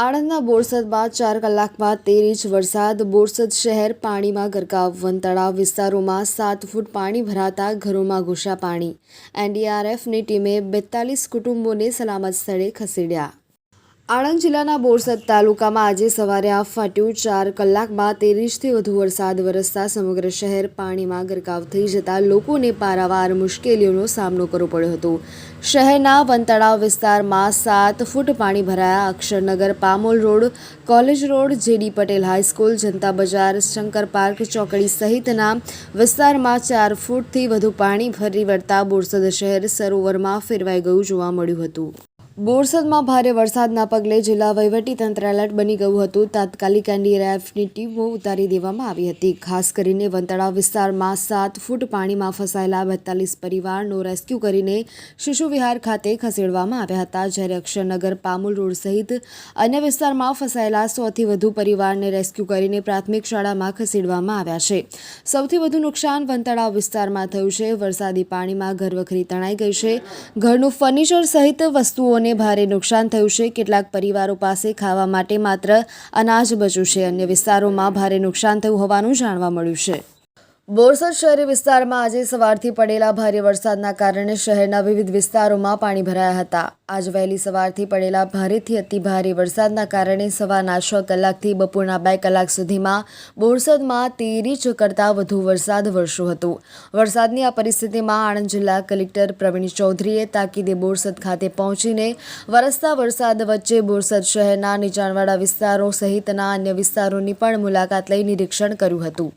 આણંદના બોરસદ બાદ ચાર કલાકમાં તેર ઇંચ વરસાદ. બોરસદ શહેર પાણીમાં ગરકાવ. વનતળાવ વિસ્તારોમાં સાત ફૂટ પાણી ભરાતા ઘરોમાં ઘૂસ્યા પાણી. એનડીઆરએફની ટીમે બેતાલીસ કુટુંબોને સલામત સ્થળે ખસેડ્યા. આણંદ જિલ્લાના બોરસદ તાલુકામાં આજે સવારે આ ફાટ્યું ચાર કલાકમાં તેરીસથી વધુ વરસાદ વરસતા સમગ્ર શહેર પાણીમાં ગરકાવ થઈ જતા લોકોને પારાવાર મુશ્કેલીઓનો સામનો કરવો પડ્યો હતો. શહેરના વનતળાવ વિસ્તારમાં સાત ફૂટ પાણી ભરાયા. Aksharnagar Pamol road, college road, JD Patel high school, Janata Bazaar, Shankar park ચોકડી સહિતના વિસ્તારમાં ચાર ફૂટથી વધુ પાણી ભરી વળતા બોરસદ શહેર સરોવરમાં ફેરવાઈ ગયું જોવા મળ્યું હતું. બોરસદમાં ભારે વરસાદના પગલે જિલ્લા વહીવટીતંત્ર એલર્ટ બની ગયું હતું. તાત્કાલિક એનડીઆરએફની ટીમો ઉતારી દેવામાં આવી હતી. ખાસ કરીને વંતળા વિસ્તારમાં સાત ફૂટ પાણીમાં ફસાયેલા બેતાલીસ પરિવારનો રેસ્ક્યુ કરીને શિશુ વિહાર ખાતે ખસેડવામાં આવ્યા હતા. જ્યારે અક્ષરનગર પામુલ રોડ સહિત અન્ય વિસ્તારમાં ફસાયેલા સોથી વધુ પરિવારને રેસ્ક્યુ કરીને પ્રાથમિક શાળામાં ખસેડવામાં આવ્યા છે. સૌથી વધુ નુકસાન વંતળા વિસ્તારમાં થયું છે. વરસાદી પાણીમાં ઘરવખરી તણાઈ ગઈ છે. ઘરનું ફર્નિચર સહિત વસ્તુઓને ભારે નુકસાન થયું છે. કેટલાક પરિવારો પાસે ખાવા માટે માત્ર અનાજ બચ્યું છે. અન્ય વિસ્તારોમાં ભારે નુકસાન થયું હોવાનું જાણવા મળ્યું છે. બોરસદ શહેરી વિસ્તારમાં આજે સવારથી પડેલા ભારે વરસાદના કારણે શહેરના વિવિધ વિસ્તારોમાં પાણી ભરાયા હતા. આજ વહેલી સવારથી પડેલા ભારેથી અતિભારે વરસાદના કારણે સવારના છ કલાકથી બપોરના બે કલાક સુધીમાં બોરસદમાં તેર ઇંચ કરતાં વધુ વરસાદ વરસ્યો હતો. વરસાદની આ પરિસ્થિતિમાં આણંદ જિલ્લા કલેક્ટર પ્રવીણ ચૌધરીએ તાકીદે બોરસદ ખાતે પહોંચીને વરસતા વરસાદ વચ્ચે બોરસદ શહેરના નીચાણવાળા વિસ્તારો સહિતના અન્ય વિસ્તારોની પણ મુલાકાત લઈ નિરીક્ષણ કર્યું હતું.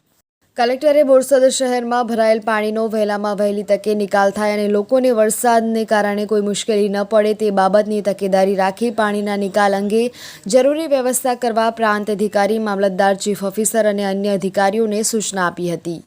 કલેક્ટરે બોરસદ શહેરમાં ભરાયેલ પાણીનો વહેલામાં વહેલી તકે નિકાલ થાય અને લોકોને વરસાદને કારણે કોઈ મુશ્કેલી ન પડે તે બાબતની તકેદારી રાખી પાણીના નિકાલ અંગે જરૂરી વ્યવસ્થા કરવા પ્રાંત અધિકારી, મામલતદાર, ચીફ ઓફિસર અને અન્ય અધિકારીઓને સૂચના આપી હતી.